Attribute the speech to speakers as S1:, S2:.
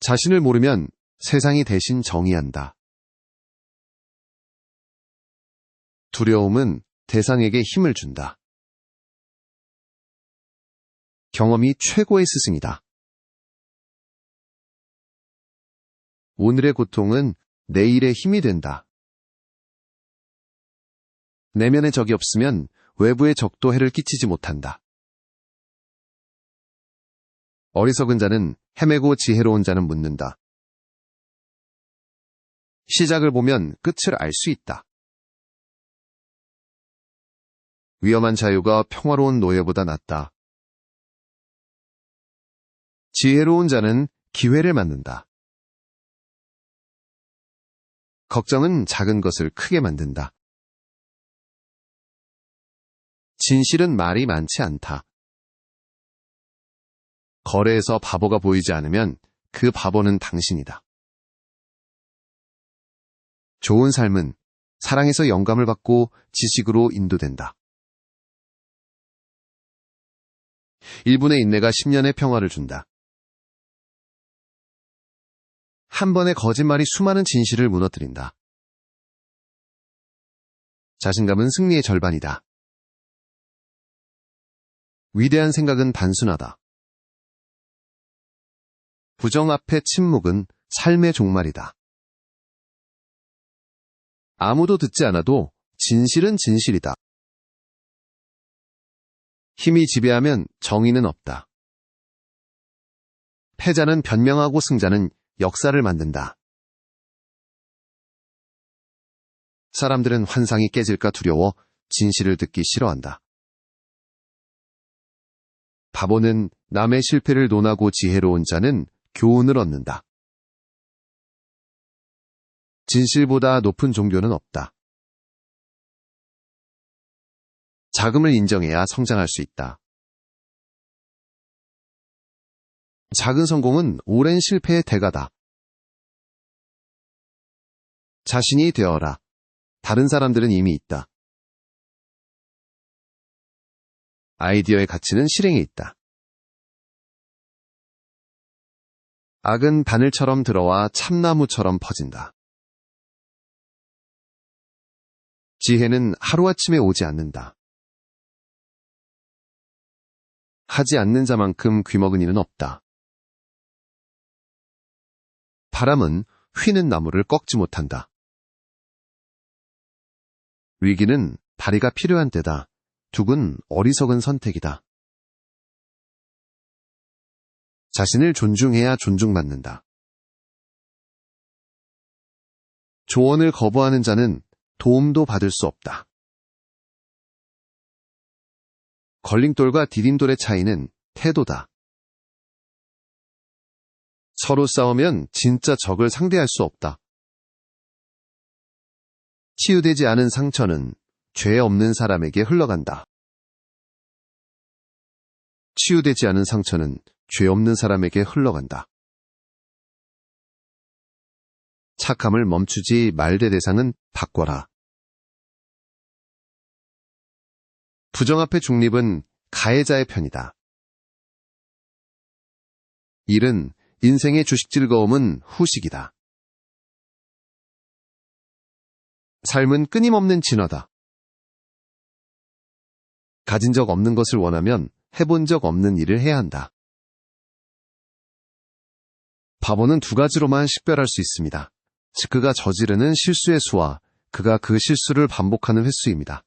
S1: 자신을 모르면 세상이 대신 정의한다. 두려움은 대상에게 힘을 준다. 경험이 최고의 스승이다. 오늘의 고통은 내일의 힘이 된다. 내면의 적이 없으면 외부의 적도 해를 끼치지 못한다. 어리석은 자는 헤매고 지혜로운 자는 묻는다. 시작을 보면 끝을 알 수 있다. 위험한 자유가 평화로운 노예보다 낫다. 지혜로운 자는 기회를 만든다. 걱정은 작은 것을 크게 만든다. 진실은 말이 많지 않다. 거래에서 바보가 보이지 않으면 그 바보는 당신이다. 좋은 삶은 사랑에서 영감을 받고 지식으로 인도된다. 1분의 인내가 10년의 평화를 준다. 한 번의 거짓말이 수많은 진실을 무너뜨린다. 자신감은 승리의 절반이다. 위대한 생각은 단순하다. 부정 앞에 침묵은 삶의 종말이다. 아무도 듣지 않아도 진실은 진실이다. 힘이 지배하면 정의는 없다. 패자는 변명하고 승자는 역사를 만든다. 사람들은 환상이 깨질까 두려워 진실을 듣기 싫어한다. 바보는 남의 실패를 논하고 지혜로운 자는 교훈을 얻는다. 진실보다 높은 종교는 없다. 자금을 인정해야 성장할 수 있다. 작은 성공은 오랜 실패의 대가다. 자신이 되어라. 다른 사람들은 이미 있다. 아이디어의 가치는 실행에 있다. 악은 바늘처럼 들어와 참나무처럼 퍼진다. 지혜는 하루아침에 오지 않는다. 하지 않는 자만큼 귀먹은 이는 없다. 바람은 휘는 나무를 꺾지 못한다. 위기는 다리가 필요한 때다. 둑은 어리석은 선택이다. 자신을 존중해야 존중받는다. 조언을 거부하는 자는 도움도 받을 수 없다. 걸림돌과 디딤돌의 차이는 태도다. 서로 싸우면 진짜 적을 상대할 수 없다. 치유되지 않은 상처는 죄 없는 사람에게 흘러간다. 치유되지 않은 상처는 죄 없는 사람에게 흘러간다. 착함을 멈추지 말대 대상은 바꿔라. 부정 앞의 중립은 가해자의 편이다. 일은 인생의 주식 즐거움은 후식이다. 삶은 끊임없는 진화다. 가진 적 없는 것을 원하면 해본 적 없는 일을 해야 한다. 바보는 두 가지로만 식별할 수 있습니다. 즉 그가 저지르는 실수의 수와 그가 그 실수를 반복하는 횟수입니다.